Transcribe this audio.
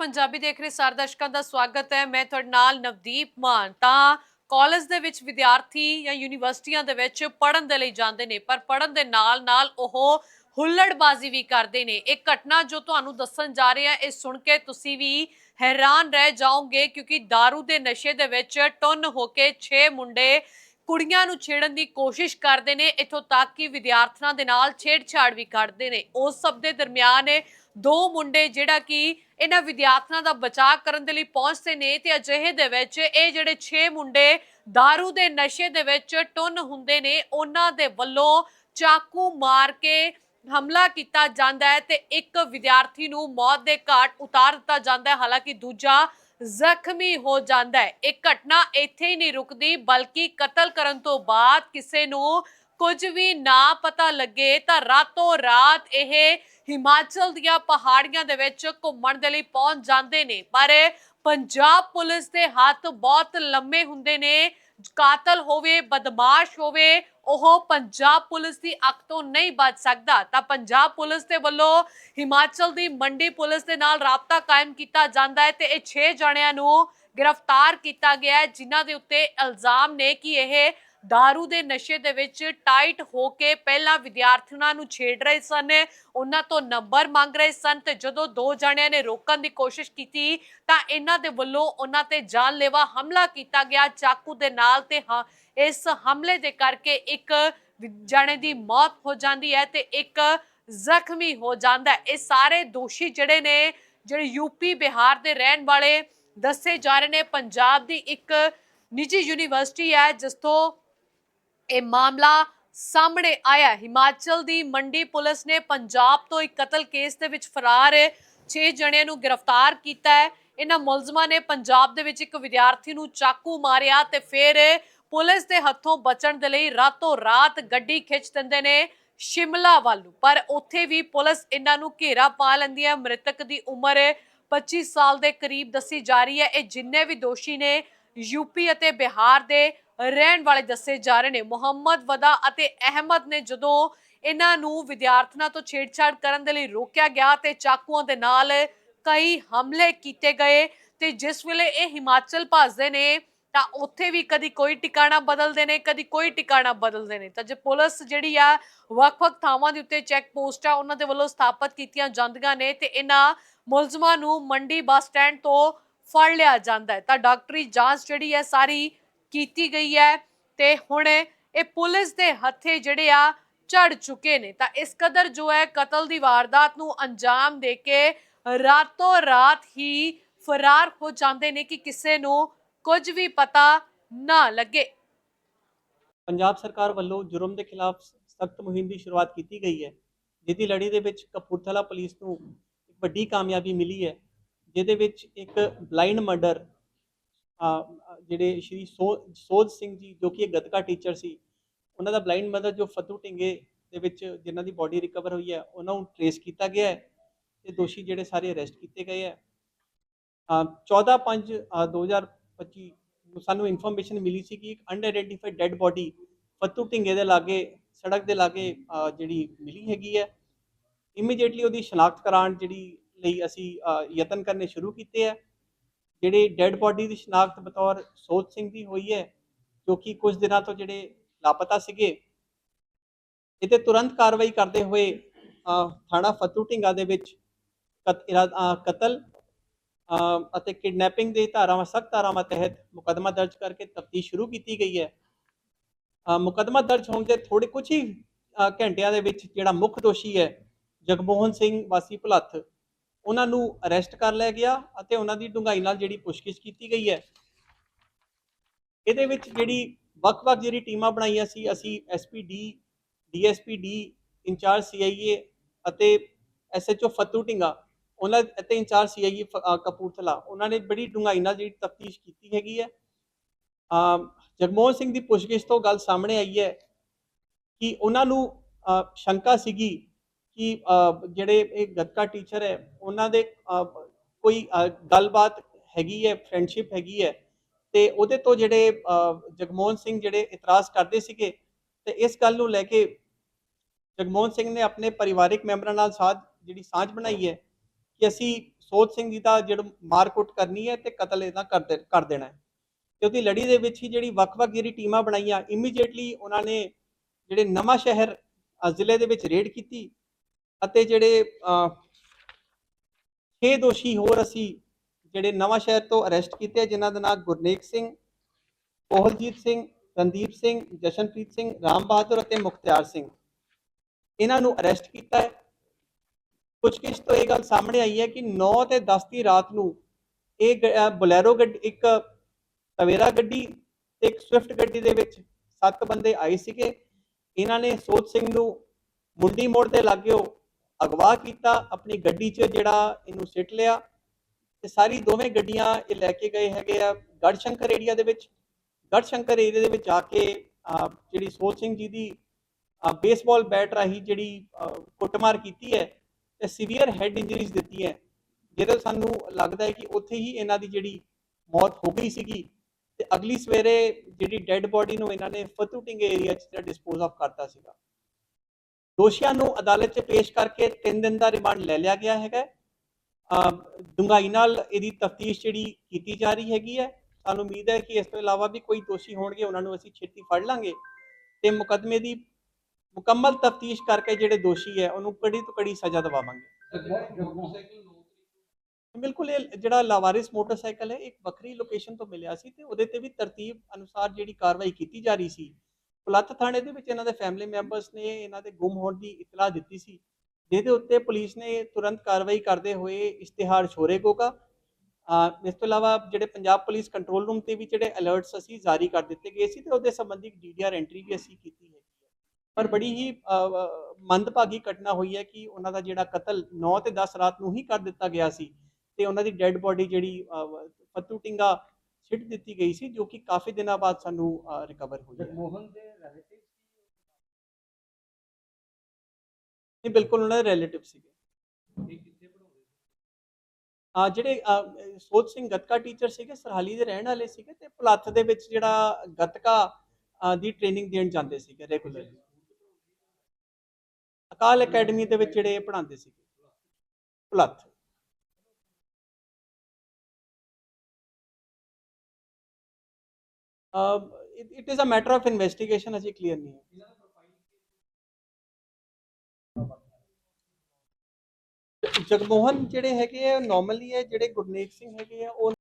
ਪੰਜਾਬੀ ਦੇਖ ਰਹੇ ਸਾਰੇ ਦਰਸ਼ਕਾਂ ਦਾ ਸਵਾਗਤ ਹੈ। ਮੈਂ ਤੁਹਾਡੇ ਨਾਲ ਨਵਦੀਪ ਮਾਨ। ਤਾਂ ਕਾਲਜ ਦੇ ਵਿੱਚ ਵਿਦਿਆਰਥੀ ਜਾਂ ਯੂਨੀਵਰਸਿਟੀਆਂ ਦੇ ਵਿੱਚ ਪੜ੍ਹਨ ਦੇ ਲਈ ਜਾਂਦੇ ਨੇ, ਪਰ ਪੜ੍ਹਨ ਦੇ ਨਾਲ ਨਾਲ ਉਹ ਹੁੱਲੜਬਾਜ਼ੀ ਵੀ ਕਰਦੇ ਨੇ। ਇਹ ਘਟਨਾ ਜੋ ਤੁਹਾਨੂੰ ਦੱਸਣ ਜਾ ਰਹੇ ਹਾਂ ਇਹ ਸੁਣ ਕੇ ਤੁਸੀਂ ਵੀ ਹੈਰਾਨ ਰਹਿ ਜਾਓਗੇ, ਕਿਉਂਕਿ दारू ਦੇ ਨਸ਼ੇ ਦੇ ਵਿੱਚ ਟੁੰਨ ਹੋ ਕੇ 6 ਮੁੰਡੇ ਕੁੜੀਆਂ ਨੂੰ ਛੇੜਨ ਦੀ ਕੋਸ਼ਿਸ਼ ਕਰਦੇ ਨੇ। ਇਥੋਂ ਤੱਕ ਕਿ ਵਿਦਿਆਰਥਣਾਂ ਦੇ ਨਾਲ ਛੇੜਛਾੜ ਵੀ ਕਰਦੇ ਨੇ। ਉਸ ਸਭ ਦੇ ਦਰਮਿਆਨ ਦੋ ਮੁੰਡੇ ਜਿਹੜਾ ਕਿ ਇਹਨਾਂ ਵਿਦਿਆਰਥਣਾਂ ਦਾ ਬਚਾਅ ਕਰਨ ਦੇ ਲਈ ਪਹੁੰਚਦੇ ਨੇ ਤੇ ਅਜਿਹੇ ਦੇ ਵਿੱਚ ਇਹ ਜਿਹੜੇ 6 ਮੁੰਡੇ दारू ਦੇ ਨਸ਼ੇ ਦੇ ਵਿੱਚ ਟੁੰਨ ਹੁੰਦੇ ਨੇ, ਉਹਨਾਂ ਦੇ ਵੱਲੋਂ ਚਾਕੂ ਮਾਰ ਕੇ ਹਮਲਾ ਕੀਤਾ ਜਾਂਦਾ ਹੈ ਤੇ ਇੱਕ ਵਿਦਿਆਰਥੀ ਨੂੰ ਮੌਤ ਦੇ ਘਾਟ ਉਤਾਰ ਦਿੱਤਾ ਜਾਂਦਾ ਹੈ। ਹਾਲਾਂਕਿ ਦੂਜਾ ਜ਼ਖਮੀ ਹੋ ਜਾਂਦਾ ਹੈ। ਇਹ ਘਟਨਾ ਇੱਥੇ ਹੀ ਨਹੀਂ ਰੁਕਦੀ, ਬਲਕਿ ਕਤਲ ਕਰਨ ਤੋਂ ਬਾਅਦ ਕਿਸੇ ਨੂੰ ਕੁਝ ਵੀ ਨਾ ਪਤਾ ਲੱਗੇ ਤਾਂ ਰਾਤੋਂ ਰਾਤ ਇਹ ਹਿਮਾਚਲ ਦੀਆਂ ਪਹਾੜੀਆਂ ਦੇ ਵਿੱਚ ਘੁੰਮਣ ਦੇ ਲਈ ਪਹੁੰਚ ਜਾਂਦੇ ਨੇ। ਪਰ ਪੰਜਾਬ ਪੁਲਿਸ ਦੇ ਹੱਥ ਬਹੁਤ ਲੰਮੇ ਹੁੰਦੇ ਨੇ। ਕਾਤਲ ਹੋਵੇ, ਬਦਮਾਸ਼ ਹੋਵੇ, ਉਹ ਪੰਜਾਬ ਪੁਲਿਸ ਦੀ ਅੱਖ ਤੋਂ ਨਹੀਂ ਬਚ ਸਕਦਾ। ਤਾਂ ਪੰਜਾਬ ਪੁਲਿਸ ਦੇ ਵੱਲੋਂ ਹਿਮਾਚਲ ਦੀ ਮੰਡੀ ਪੁਲਿਸ ਦੇ ਨਾਲ ਰਾਬਤਾ ਕਾਇਮ ਕੀਤਾ ਜਾਂਦਾ ਹੈ ਤੇ ਇਹ 6 ਜਣਿਆਂ ਨੂੰ ਗ੍ਰਿਫਤਾਰ ਕੀਤਾ ਗਿਆ ਹੈ, ਜਿਨ੍ਹਾਂ ਦੇ ਉੱਤੇ ਇਲਜ਼ਾਮ ਨੇ ਕਿ ਇਹ दारू ਦੇ ਨਸ਼ੇ ਦੇ ਵਿੱਚ ਟਾਈਟ ਹੋ ਕੇ ਪਹਿਲਾਂ ਵਿਦਿਆਰਥੀਆਂ ਨੂੰ ਛੇੜ ਰਹੇ ਸਨ ਉਹਨਾਂ ਤੋਂ ਨੰਬਰ ਮੰਗ ਰਹੇ ਸਨ ਤੇ ਜਦੋਂ ਦੋ ਜਣਿਆਂ ਨੇ ਰੋਕਣ ਦੀ ਕੋਸ਼ਿਸ਼ ਕੀਤੀ ਤਾਂ ਇਹਨਾਂ ਦੇ ਵੱਲੋਂ ਉਹਨਾਂ ਤੇ ਜਾਨਲੇਵਾ ਹਮਲਾ ਕੀਤਾ ਗਿਆ ਚਾਕੂ ਦੇ ਨਾਲ ਤੇ ਇਸ ਹਮਲੇ ਦੇ ਕਰਕੇ ਇੱਕ ਜਣੇ ਦੀ ਮੌਤ ਹੋ ਜਾਂਦੀ ਹੈ ਤੇ ਇੱਕ ਜ਼ਖਮੀ ਹੋ ਜਾਂਦਾ ਹੈ ਇਹ ਸਾਰੇ ਦੋਸ਼ੀ ਜਿਹੜੇ ਨੇ ਜਿਹੜੇ ਯੂਪੀ ਬਿਹਾਰ ਦੇ ਰਹਿਣ ਵਾਲੇ ਦੱਸੇ ਜਾ ਰਹੇ ਨੇ ਪੰਜਾਬ ਦੀ ਇੱਕ ਨਿੱਜੀ ਯੂਨੀਵਰਸਿਟੀ ਹੈ ਜਿਸ ਤੋਂ ਇਹ ਮਾਮਲਾ ਸਾਹਮਣੇ ਆਇਆ ਹਿਮਾਚਲ ਦੀ ਮੰਡੀ ਪੁਲਿਸ ਨੇ ਪੰਜਾਬ ਤੋਂ ਇੱਕ ਕਤਲ ਕੇਸ ਦੇ ਵਿੱਚ ਫਰਾਰ 6 ਜਣਿਆਂ ਨੂੰ ਗ੍ਰਿਫਤਾਰ ਕੀਤਾ ਹੈ। ਇਹਨਾਂ ਮੁਲਜ਼ਮਾਂ ਨੇ ਪੰਜਾਬ ਦੇ ਵਿੱਚ ਇੱਕ ਵਿਦਿਆਰਥੀ ਨੂੰ ਚਾਕੂ ਮਾਰਿਆ ਤੇ ਫਿਰ ਪੁਲਿਸ ਦੇ ਹੱਥੋਂ ਬਚਣ ਦੇ ਲਈ ਰਾਤੋਂ ਰਾਤ ਗੱਡੀ ਖਿੱਚ ਦਿੰਦੇ ਨੇ ਸ਼ਿਮਲਾ ਵੱਲ ਪਰ ਉੱਥੇ ਵੀ ਪੁਲਿਸ ਇਹਨਾਂ ਨੂੰ ਘੇਰਾ ਪਾ ਲੈਂਦੀ ਹੈ। ਮ੍ਰਿਤਕ ਦੀ ਉਮਰ 25 ਸਾਲ ਦੇ ਕਰੀਬ ਦੱਸੀ ਜਾ ਰਹੀ ਹੈ। ਇਹ ਜਿੰਨੇ ਵੀ ਦੋਸ਼ੀ ਨੇ ਯੂਪੀ ਅਤੇ ਬਿਹਾਰ ਦੇ ਰਹਿਣ ਵਾਲੇ ਦੱਸੇ ਜਾ ਰਹੇ ਨੇ। ਮੁਹੰਮਦ ਵਦਾ ਅਤੇ ਅਹਿਮਦ ਨੇ ਜਦੋਂ ਇਹਨਾਂ ਨੂੰ ਵਿਦਿਆਰਥਣਾਂ ਤੋਂ ਛੇੜਛਾੜ ਕਰਨ ਦੇ ਲਈ ਰੋਕਿਆ ਗਿਆ ਤੇ ਚਾਕੂਆਂ ਦੇ ਨਾਲ ਕਈ ਹਮਲੇ ਕੀਤੇ ਗਏ ਤੇ ਜਿਸ ਵੇਲੇ ਇਹ ਹਿਮਾਚਲ ਭੱਜਦੇ ਨੇ, ਤਾਂ ਉੱਥੇ ਵੀ ਕਦੀ ਕੋਈ ਟਿਕਾਣਾ ਬਦਲਦੇ ਨੇ, ਕਦੀ ਕੋਈ ਟਿਕਾਣਾ ਬਦਲਦੇ ਨੇ। ਤਾਂ ਜੇ ਪੁਲਿਸ ਜਿਹੜੀ ਆ, ਵੱਖ-ਵੱਖ ਥਾਵਾਂ ਦੇ ਉੱਤੇ ਚੈੱਕ ਪੋਸਟ ਆ, ਉਹਨਾਂ ਦੇ ਵੱਲੋਂ ਸਥਾਪਿਤ ਕੀਤੀਆਂ ਜਾਂਦੀਆਂ ਨੇ ਤੇ ਇਹਨਾਂ ਮੁਲਜ਼ਮਾਂ ਨੂੰ ਮੰਡੀ ਬੱਸ ਸਟੈਂਡ ਤੋਂ ਫੜ ਲਿਆ ਜਾਂਦਾ ਹੈ। ਤਾਂ ਡਾਕਟਰੀ ਜਾਂਚ ਜਿਹੜੀ ਹੈ, ਸਾਰੀ ਕੀਤੀ ਗਈ ਹੈ ਤੇ ਹੁਣ ਇਹ ਪੁਲਿਸ ਦੇ ਹੱਥੇ ਜਿਹੜੇ ਆ ਚੜ ਚੁੱਕੇ ਨੇ। ਤਾਂ ਇਸ ਕਦਰ ਜੋ ਹੈ ਕਤਲ ਦੀ ਵਾਰਦਾਤ ਨੂੰ ਅੰਜਾਮ ਦੇ ਕੇ ਰਾਤੋਂ ਰਾਤ ਹੀ ਫਰਾਰ ਹੋ ਜਾਂਦੇ ਨੇ ਕਿ ਕਿਸੇ ਨੂੰ ਕੁਝ ਵੀ ਪਤਾ ਨਾ ਲੱਗੇ। ਪੰਜਾਬ ਸਰਕਾਰ ਵੱਲੋਂ ਜੁਰਮ ਦੇ ਖਿਲਾਫ ਸਖਤ ਮੁਹਿੰਮ ਦੀ ਸ਼ੁਰੂਆਤ ਕੀਤੀ ਗਈ ਹੈ। ਜਿਹਦੀ ਲੜੀ ਦੇ ਵਿੱਚ ਕਪੂਰਥਲਾ ਪੁਲਿਸ ਨੂੰ ਇੱਕ ਵੱਡੀ ਕਾਮਯਾਬੀ ਮਿਲੀ ਹੈ। ਜਿਹਦੇ ਵਿੱਚ ਇੱਕ ਬਲਾਈਂਡ ਮਰਡਰ ਜਿਹੜੇ ਸ਼੍ਰੀ ਸੋ- ਸੋਧ ਸਿੰਘ ਜੀ, ਜੋ ਕਿ ਇੱਕ ਗਤਕਾ ਟੀਚਰ ਸੀ, ਉਹਨਾਂ ਦਾ ਬਲਾਈਂਡ ਮਦਰ ਜੋ ਫਤੂ ਢਿੰਗੇ ਦੇ ਵਿੱਚ ਜਿਨ੍ਹਾਂ ਦੀ ਬਾਡੀ ਰਿਕਵਰ ਹੋਈ ਹੈ, ਉਹਨਾਂ ਨੂੰ ਟ੍ਰੇਸ ਕੀਤਾ ਗਿਆ ਹੈ ਤੇ ਦੋਸ਼ੀ ਜਿਹੜੇ ਸਾਰੇ ਅਰੈਸਟ ਕੀਤੇ ਗਏ ਹੈ। 14 5 2025 ਨੂੰ ਸਾਨੂੰ ਇਨਫੋਰਮੇਸ਼ਨ ਮਿਲੀ ਸੀ ਕਿ ਇੱਕ ਅਨਆਇਡੈਂਟੀਫਾਈਡ ਡੈੱਡ ਬਾਡੀ ਫਤੂ ਢਿੰਗੇ ਦੇ ਲਾਗੇ, ਸੜਕ ਦੇ ਲਾਗੇ ਜਿਹੜੀ ਮਿਲੀ ਹੈਗੀ ਹੈ। ਇਮੀਡੀਏਟਲੀ ਉਹਦੀ ਸ਼ਨਾਖਤ ਕਰਾਉਣ ਜਿਹੜੀ ਲਈ ਅਸੀਂ ਯਤਨ ਕਰਨੇ ਸ਼ੁਰੂ ਕੀਤੇ ਹੈ। ਜਿਹੜੀ ਡੈੱਡ ਬਾਡੀ ਦੀ ਸ਼ਨਾਖਤ ਬਤੌਰ ਸੋਚ ਸਿੰਘ ਦੀ ਹੋਈ ਹੈ ਜੋ ਕਿ ਕੁਝ ਦਿਨਾਂ ਤੋਂ ਜਿਹੜੇ ਲਾਪਤਾ ਸੀਗੇ ਇਹਤੇ ਤੁਰੰਤ ਕਾਰਵਾਈ ਕਰਦੇ ਹੋਏ ਥਾਣਾ ਫੱਤੂ ਢਿੰਗਾ ਦੇ ਵਿੱਚ ਕਤਲ ਅਤੇ ਕਿਡਨੈਪਿੰਗ ਦੇ ਧਾਰਾਵਾਂ ਸਖਤ ਧਾਰਾਵਾਂ ਤਹਿਤ ਮੁਕੱਦਮਾ ਦਰਜ ਕਰਕੇ ਤਫਤੀਸ਼ ਸ਼ੁਰੂ ਕੀਤੀ ਗਈ ਹੈ। ਅ, ਮੁਕੱਦਮਾ ਦਰਜ ਹੋਣ ਦੇ ਥੋੜੇ ਕੁਝ ਹੀ ਘੰਟਿਆਂ ਦੇ ਵਿੱਚ ਜਿਹੜਾ ਮੁੱਖ ਦੋਸ਼ੀ ਹੈ ਜਗਮੋਹਨ ਸਿੰਘ ਵਾਸੀ ਭੁਲੱਥ ਉਹਨਾਂ ਨੂੰ ਅਰੈਸਟ ਕਰ ਲਿਆ ਗਿਆ ਅਤੇ ਉਹਨਾਂ ਦੀ ਡੂੰਘਾਈ ਨਾਲ ਜਿਹੜੀ ਪੁੱਛਗਿੱਛ ਕੀਤੀ ਗਈ ਹੈ। ਇਹਦੇ ਵਿੱਚ ਜਿਹੜੀ ਵੱਖ-ਵੱਖ ਜਿਹੜੀ ਟੀਮਾਂ ਬਣਾਈਆਂ ਸੀ ਅਸੀਂ ਐਸਪੀਡੀ ਡੀਐਸਪੀਡੀ ਇੰਚਾਰਜ ਸੀਆਈਏ ਅਤੇ ਐਸਐਚਓ ਫਤੂ ਢਿੰਗਾ ਉਹਨਾਂ ਅਤੇ ਇੰਚਾਰਜ ਸੀਆਈਏ ਕਪੂਰਥਲਾ ਉਹਨਾਂ ਨੇ ਬੜੀ ਡੂੰਘਾਈ ਨਾਲ ਜਿਹੜੀ ਤਫਤੀਸ਼ ਕੀਤੀ ਹੈਗੀ ਹੈ। ਅਮ ਜਗਮੋਹਨ ਸਿੰਘ ਦੀ ਪੁੱਛਗਿੱਛ ਤੋਂ ਗੱਲ ਸਾਹਮਣੇ ਆਈ ਹੈ ਕਿ ਉਹਨਾਂ ਨੂੰ ਅ, ਸ਼ੰਕਾ ਸੀਗੀ ਕਿ ਜਿਹੜੇ ਇਹ ਗੱਤਕਾ ਟੀਚਰ ਹੈ, ਉਹਨਾਂ ਦੇ ਕੋਈ ਗੱਲਬਾਤ ਹੈਗੀ ਹੈ ਫਰੈਂਡਸ਼ਿਪ ਹੈਗੀ ਹੈ, ਤੇ ਉਹਦੇ ਤੋਂ ਜਿਹੜੇ ਜਗਮੋਹਨ ਸਿੰਘ ਜਿਹੜੇ ਇਤਰਾਜ਼ ਕਰਦੇ ਸੀਗੇ, ਤੇ ਇਸ ਗੱਲ ਨੂੰ ਲੈ ਕੇ ਜਗਮੋਹਨ ਸਿੰਘ ਨੇ ਆਪਣੇ ਪਰਿਵਾਰਿਕ ਮੈਂਬਰਾਂ ਨਾਲ ਸਾਥ ਜਿਹੜੀ ਸਾਂਝ ਬਣਾਈ ਹੈ, ਕਿ ਅਸੀਂ ਸੋਧ ਸਿੰਘ ਜੀ ਦਾ ਜਿਹੜਾ ਮਾਰਕੁੱਟ ਕਰਨੀ ਹੈ ਤੇ ਕਤਲ ਇਹਦਾ ਕਰ ਕਰ ਦੇਣਾ ਹੈ। ਤੇ ਉਹਦੀ ਲੜੀ ਦੇ ਵਿੱਚ ਹੀ ਜਿਹੜੀ ਵੱਖ-ਵੱਖ ਜਿਹੜੀ ਟੀਮਾਂ ਬਣਾਈਆਂ ਇਮੀਡੀਏਟਲੀ ਉਹਨਾਂ ਨੇ ਜਿਹੜੇ ਨਵਾਂ ਸ਼ਹਿਰ ਜ਼ਿਲ੍ਹੇ ਦੇ ਵਿੱਚ ਰੇਡ ਕੀਤੀ ਅਤੇ ਜਿਹੜੇ ਛੇ ਦੋਸ਼ੀ ਹੋਰ ਅਸੀਂ ਜਿਹੜੇ ਨਵਾਂ ਸ਼ਹਿਰ ਤੋਂ ਅਰੈਸਟ ਕੀਤੇ ਆ, ਜਿਨ੍ਹਾਂ ਦਾ ਨਾਮ ਗੁਰਨੇਕ ਸਿੰਘ ਕੋਹਲਜੀਤ ਸਿੰਘ ਰਣਦੀਪ ਸਿੰਘ ਜਸ਼ਨਪ੍ਰੀਤ ਸਿੰਘ ਰਾਮ ਬਹਾਦਰ ਅਤੇ ਮੁਖਤਿਆਰ ਸਿੰਘ। ਇਹਨਾਂ ਨੂੰ ਅਰੈਸਟ ਕੀਤਾ ਹੈ। ਪੁੱਛਗਿੱਛ ਤੋਂ ਇਹ ਗੱਲ ਸਾਹਮਣੇ ਆਈ ਹੈ ਕਿ 9 ਤੇ 10 ਦੀ ਰਾਤ ਨੂੰ ਇਹ ਗ- ਗੱਡੀ ਇੱਕ ਤਵੇਰਾ ਗੱਡੀ ਤੇ ਇੱਕ ਸਵਿਫਟ ਗੱਡੀ ਦੇ ਵਿੱਚ ਸੱਤ ਬੰਦੇ ਆਏ ਸੀਗੇ। ਇਹਨਾਂ ਨੇ ਸੋਚ ਸਿੰਘ ਨੂੰ ਮੁੰਡੀ ਮੋੜ ਤੇ ਲੱਗਿਓ ਅਗਵਾ ਕੀਤਾ, ਆਪਣੀ ਗੱਡੀ 'ਚ ਜਿਹੜਾ ਇਹਨੂੰ ਸਿੱਟ ਲਿਆ ਤੇ ਸਾਰੀ ਦੋਵੇਂ ਗੱਡੀਆਂ ਇਹ ਲੈ ਕੇ ਗਏ ਹੈਗੇ ਆ ਗੜਸ਼ੰਕਰ ਏਰੀਆ ਦੇ ਵਿੱਚ। ਗੜਸ਼ੰਕਰ ਏਰੀਆ ਦੇ ਵਿੱਚ ਆ ਕੇ ਜਿਹੜੀ ਸੋਚ ਸਿੰਘ ਜੀ ਦੀ ਬੇਸਬਾਲ ਬੈਟ ਰਾਹੀਂ ਜਿਹੜੀ ਕੁੱਟਮਾਰ ਕੀਤੀ ਹੈ ਤੇ ਸੀਵੀਅਰ ਹੈਡ ਇੰਜਰੀਜ਼ ਦਿੱਤੀ ਹੈ। ਜਿਹਦੇ ਸਾਨੂੰ ਲੱਗਦਾ ਹੈ ਕਿ ਉੱਥੇ ਹੀ ਇਹਨਾਂ ਦੀ ਜਿਹੜੀ ਮੌਤ ਹੋ ਗਈ ਸੀਗੀ ਤੇ ਅਗਲੀ ਸਵੇਰੇ ਜਿਹੜੀ ਡੈੱਡ ਬੋਡੀ ਨੂੰ ਇਹਨਾਂ ਨੇ ਫਤੂਟਿੰਗ ਏਰੀਆ 'ਚ ਡਿਸਪੋਜ਼ ਆਫ ਕਰਤਾ ਸੀਗਾ। ਦੋਸ਼ੀਆਂ ਨੂੰ ਅਦਾਲਤ 'ਚ ਪੇਸ਼ ਕਰਕੇ 3 ਦਿਨ ਦਾ ਰਿਮਾਂਡ ਲੈ ਲਿਆ ਗਿਆ ਹੈਗਾ। ਡੂੰਘਾਈ ਨਾਲ ਇਹਦੀ ਤਫਤੀਸ਼ ਜਿਹੜੀ ਕੀਤੀ ਜਾ ਰਹੀ ਹੈਗੀ ਹੈ। ਸਾਨੂੰ ਉਮੀਦ ਹੈ ਕਿ ਇਸ ਤੋਂ ਇਲਾਵਾ ਵੀ ਕੋਈ ਦੋਸ਼ੀ ਹੋਣਗੇ, ਉਹਨਾਂ ਨੂੰ ਅਸੀਂ ਛੇਤੀ ਫੜ ਲਾਂਗੇ। ਤੇ ਮੁਕੱਦਮੇ ਦੀ ਮੁਕੰਮਲ ਤਫਤੀਸ਼ ਕਰਕੇ ਜਿਹੜੇ ਦੋਸ਼ੀ ਹੈ, ਉਹਨੂੰ ਕੜੀ ਤੋਂ ਕੜੀ ਸਜ਼ਾ ਦਿਵਾਵਾਂਗੇ। ਬਿਲਕੁਲ, ਇਹ ਜਿਹੜਾ ਲਾਵਾਰਿਸ ਮੋਟਰਸਾਈਕਲ ਹੈ ਇੱਕ ਵੱਖਰੀ ਲੋਕੇਸ਼ਨ ਤੋਂ ਮਿਲਿਆ ਸੀ ਤੇ ਉਹਦੇ ਤੇ ਵੀ ਤਰਤੀਬ ਅਨੁਸਾਰ ਜਿਹੜੀ ਕਾਰਵਾਈ ਕੀਤੀ ਜਾ ਰਹੀ ਸੀ। ਪੁਲੱਤ ਥਾਣੇ ਦੇ ਵਿੱਚ ਇਹਨਾਂ ਦੇ ਫੈਮਿਲੀ ਮੈਂਬਰਸ ਨੇ ਇਹਨਾਂ ਦੇ ਗੁੰਮ ਹੋਣ ਦੀ ਇਤਲਾਹ ਦਿੱਤੀ ਸੀ, ਜਿਹਦੇ ਉੱਤੇ ਪੁਲਿਸ ਨੇ ਤੁਰੰਤ ਕਾਰਵਾਈ ਕਰਦੇ ਹੋਏ ਇਸ਼ਤਿਹਾਰ ਛੋਰੇ ਕੋਗਾ ਇਸ ਤੋਂ ਇਲਾਵਾ ਜਿਹੜੇ ਪੰਜਾਬ ਪੁਲਿਸ ਕੰਟਰੋਲ ਰੂਮ ਤੇ ਵੀ ਜਿਹੜੇ ਅਲਰਟਸ ਅਸੀਂ ਜਾਰੀ ਕਰ ਦਿੱਤੇ ਗਏ ਸੀ ਤੇ ਉਹਦੇ ਸੰਬੰਧੀ ਡੀਡੀਆਰ ਐਂਟਰੀ ਵੀ ਅਸੀਂ ਕੀਤੀ ਹੈ। ਪਰ ਬੜੀ ਹੀ ਮੰਦਭਾਗੀ ਘਟਨਾ ਹੋਈ ਹੈ ਕਿ ਉਹਨਾਂ ਦਾ ਜਿਹੜਾ ਕਤਲ 9 ਤੇ 10 ਰਾਤ ਨੂੰ ਹੀ ਕਰ ਦਿੱਤਾ ਗਿਆ ਸੀ ਤੇ ਉਹਨਾਂ ਦੀ ਡੈੱਡ ਬੋਡੀ ਜਿਹੜੀ ਫੱਤੂ ਟਿੰਗਾ ਛਿੱਟ ਦਿੱਤੀ ਗਈ ਸੀ, ਜੋ ਕਿ ਕਾਫੀ ਦਿਨਾਂ ਬਾਅਦ ਸਾਨੂੰ ਰਿਕਵਰ ਹੋਈ ਹੈ। ਜਗਮੋਹਨ ਦੇ ਰਿਲੇਟਿਵ ਬਿਲਕੁਲ ਉਹਨਾਂ ਦੇ ਰਿਲੇਟਿਵ ਸੀਗੇ। ਆ ਜਿਹੜੇ ਸੋਚ ਸਿੰਘ ਗੱਤਕਾ ਟੀਚਰ ਸੀਗੇ, ਸਰਹਾਲੀ ਦੇ ਰਹਿਣ ਵਾਲੇ ਸੀਗੇ ਤੇ ਪੁਲੱਥ ਦੇ ਵਿੱਚ ਜਿਹੜਾ ਗੱਤਕਾ ਦੀ ਟ੍ਰੇਨਿੰਗ ਦੇਣ ਜਾਂਦੇ ਸੀਗੇ ਰੈਗੂਲਰਲੀ ਅਕਾਲ ਅਕੈਡਮੀ ਦੇ ਵਿੱਚ ਜਿਹੜੇ ਪੜ੍ਹਾਉਂਦੇ ਸੀਗੇ। ਪੁਲੱਥ। It is a matter of investigation Ajay clear ਨਹੀਂ ਹੈ ਜਗਮੋਹਨ ਜਿਹੜੇ ਹੈਗੇ ਆ ਨਾਰਮਲੀ ਹੈ ਜਿਹੜੇ ਗੁਰਨੇਕ ਸਿੰਘ ਹੈਗੇ ਆ ਉਹ